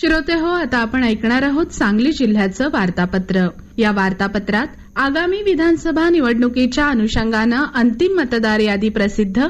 श्रोते हो आता आपण ऐकणार आहोत सांगली जिल्ह्याचं वार्तापत्र. या वार्तापत्रात आगामी विधानसभा निवडणुकीच्या अनुषंगानं अंतिम मतदार यादी प्रसिद्ध.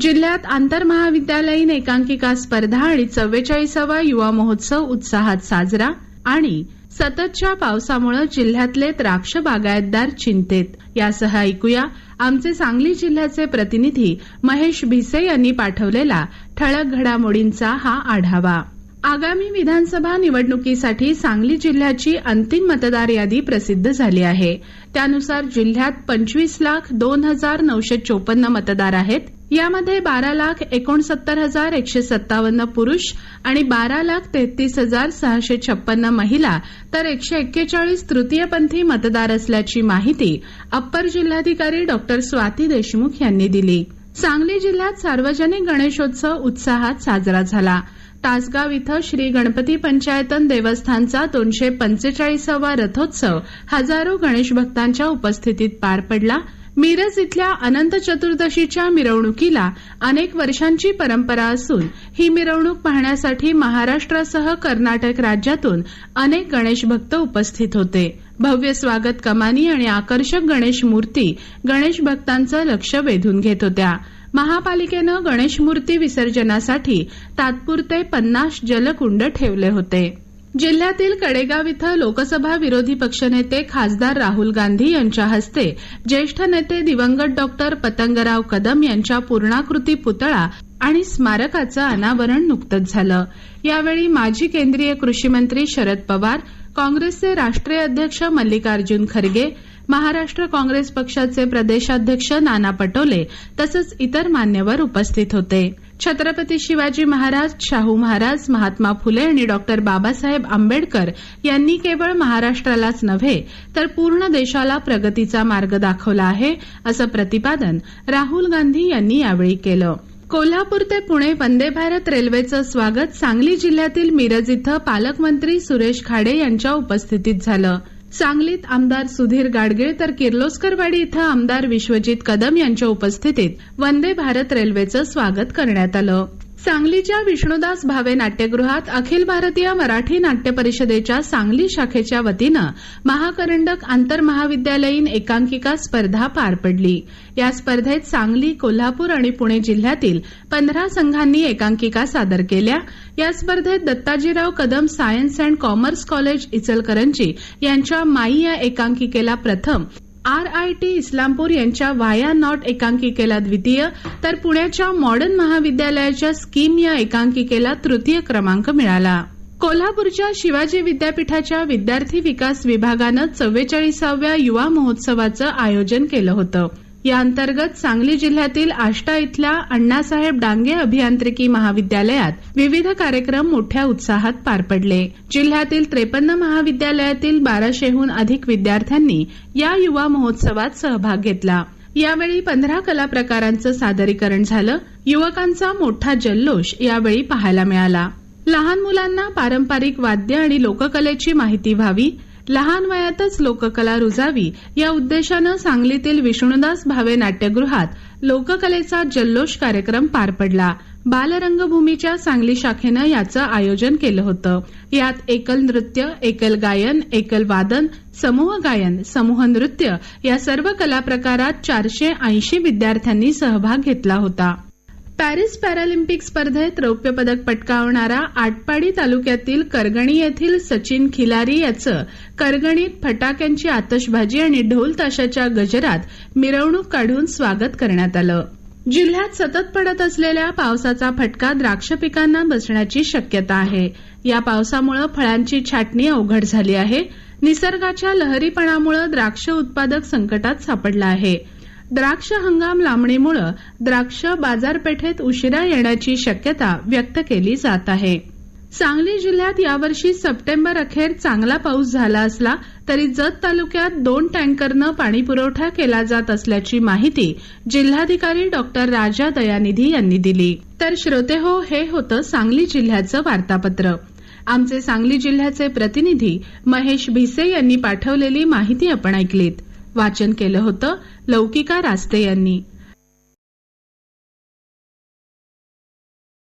जिल्ह्यात आंतरमहाविद्यालयीन एकांकिका स्पर्धा आणि चव्वेचाळीसावा युवा महोत्सव उत्साहात साजरा आणि सततच्या पावसामुळे जिल्ह्यातले द्राक्ष बागायतदार चिंतेत. यासह ऐकूया आमचे सांगली जिल्ह्याचे प्रतिनिधी महेश भिसे यांनी पाठवलेला ठळक घडामोडींचा हा आढावा. आगामी विधानसभा निवडणुकीसाठी सांगली जिल्ह्याची अंतिम मतदार यादी प्रसिद्ध झाली आहे. त्यानुसार जिल्ह्यात पंचवीस लाख दोन हजार नऊशे चोपन्न मतदार आहेत. यामध्ये बारा लाख एकोणसत्तर हजार एकशे सत्तावन्न पुरुष आणि बारा लाख तेहतीस हजार सहाशे छप्पन्न महिला तर एकशे एक्केचाळीस तृतीयपंथी मतदार असल्याची माहिती अप्पर जिल्हाधिकारी डॉक्टर स्वाती देशमुख यांनी दिली. सांगली जिल्ह्यात सार्वजनिक गणेशोत्सव उत्साहात साजरा झाला. तासगाव इथं श्री गणपती पंचायतन देवस्थानचा दोनशे पंचेचाळीसावा रथोत्सव हजारो गणेश भक्तांच्या उपस्थितीत पार पडला. मिरज इथल्या अनंत चतुर्दशीच्या मिरवणुकीला अनेक वर्षांची परंपरा असून ही मिरवणूक पाहण्यासाठी महाराष्ट्रासह कर्नाटक राज्यातून अनेक गणेश भक्त उपस्थित होते. भव्य स्वागत कमानी आणि आकर्षक गणेश मूर्ती गणेश भक्तांचं लक्ष वेधून घेत होत्या. महापालिकेनं गणेशमूर्ती विसर्जनासाठी तात्पुरते पन्नास जलकुंड ठेवले होते. जिल्ह्यातील कडेगाव इथं लोकसभा विरोधी पक्षनेते खासदार राहुल गांधी यांच्या हस्ते ज्येष्ठ नेते दिवंगत डॉक्टर पतंगराव कदम यांच्या पूर्णाकृती पुतळा आणि स्मारकाचं अनावरण नुकतंच झालं. यावेळी माजी केंद्रीय कृषी मंत्री शरद पवार काँग्रेसचे राष्ट्रीय अध्यक्ष मल्लिकार्जुन खरगे महाराष्ट्र काँग्रेस पक्षाचे प्रदेशाध्यक्ष नाना पटोले तसंच इतर मान्यवर उपस्थित होते. छत्रपती शिवाजी महाराज शाहू महाराज महात्मा फुले आणि डॉक्टर बाबासाहेब आंबेडकर यांनी केवळ महाराष्ट्रालाच नव्हे तर पूर्ण देशाला प्रगतीचा मार्ग दाखवला आहे असं प्रतिपादन राहुल गांधी यांनी यावेळी केलं. कोल्हापूर ते पुणे वंदे भारत रेल्वेचं स्वागत सांगली जिल्ह्यातील मिरज इथं पालकमंत्री सुरेश खाडे यांच्या उपस्थितीत झालं. सांगलीत आमदार सुधीर गाडगीळ तर किर्लोस्करवाडी इथं आमदार विश्वजित कदम यांच्या उपस्थितीत वंदे भारत रेल्वेचं स्वागत करण्यात आलं. सांगलीच्या विष्णुदास भावे नाट्यगृहात अखिल भारतीय मराठी नाट्य परिषदेच्या सांगली शाखेच्या वतीनं महाकरंडक आंतरमहाविद्यालयीन एकांकिका स्पर्धा पार पडली. या स्पर्धेत सांगली कोल्हापूर आणि पुणे जिल्ह्यातील पंधरा संघांनी एकांकिका सादर केल्या. या स्पर्धेत Dattajirao Kadam science and commerce college Ichalkaranji यांच्या माई या एकांकिकेला प्रथम आर आय टी इस्लामपूर यांच्या वाया नॉट एकांकिकेला द्वितीय तर पुण्याच्या मॉडर्न महाविद्यालयाच्या स्कीम या एकांकिकेला तृतीय क्रमांक मिळाला. कोल्हापूरच्या शिवाजी विद्यापीठाच्या विद्यार्थी विकास विभागानं चव्वेचाळीसाव्या युवा महोत्सवाचं आयोजन केलं होतं. या अंतर्गत सांगली जिल्ह्यातील आष्टा इथल्या अण्णासाहेब डांगे अभियांत्रिकी महाविद्यालयात विविध कार्यक्रम मोठ्या उत्साहात पार पडले. जिल्ह्यातील त्रेपन्न महाविद्यालयातील बाराशेहून अधिक विद्यार्थ्यांनी या युवा महोत्सवात सहभाग घेतला. यावेळी पंधरा कला प्रकारांचं सादरीकरण झालं. युवकांचा मोठा जल्लोष यावेळी पाहायला मिळाला. लहान मुलांना पारंपरिक वाद्य आणि लोककलेची माहिती व्हावी लहान वयातच लोककला रुजावी या उद्देशानं सांगलीतील विष्णुदास भावे नाट्यगृहात लोककलेचा जल्लोष कार्यक्रम पार पडला. बालरंगभूमीच्या सांगली शाखेनं याचं आयोजन केलं होतं. यात एकल नृत्य एकल गायन एकल वादन समूह गायन समूह नृत्य या सर्व कला प्रकारात चारशे ऐंशी विद्यार्थ्यांनी सहभाग घेतला होता. पॅरिस पॅरालिम्पिक स्पर्धेत रौप्य पदक पटकावणारा आटपाडी तालुक्यातील करगणी येथील सचिन खिलारी याचं करगणीत फटाक्यांची आतषबाजी आणि ढोल ताशाच्या गजरात मिरवणूक काढून स्वागत करण्यात आलं. जिल्ह्यात सतत पडत असलेल्या पावसाचा फटका द्राक्ष पिकांना बसण्याची शक्यता आहे. या पावसामुळे फळांची छाटणी अवघड झाली आहे. निसर्गाच्या लहरीपणामुळे द्राक्ष उत्पादक संकटात सापडला आहे. द्राक्ष हंगाम लांबणीमुळे द्राक्ष बाजारपेठेत उशिरा येण्याची शक्यता व्यक्त केली जात आहे. सांगली जिल्ह्यात यावर्षी सप्टेंबर अखेर चांगला पाऊस झाला असला तरी जत तालुक्यात दोन टँकरनं पाणीपुरवठा केला जात असल्याची माहिती जिल्हाधिकारी डॉक्टर राजा दयानिधी यांनी दिली. तर श्रोते हो हे होतं सांगली जिल्ह्याचं वार्तापत्र. आमचे सांगली जिल्ह्याचे प्रतिनिधी महेश भिसे यांनी पाठवलेली माहिती आपण ऐकलीत. वाचन केलं होतं लौकिका रास्ते यांनी.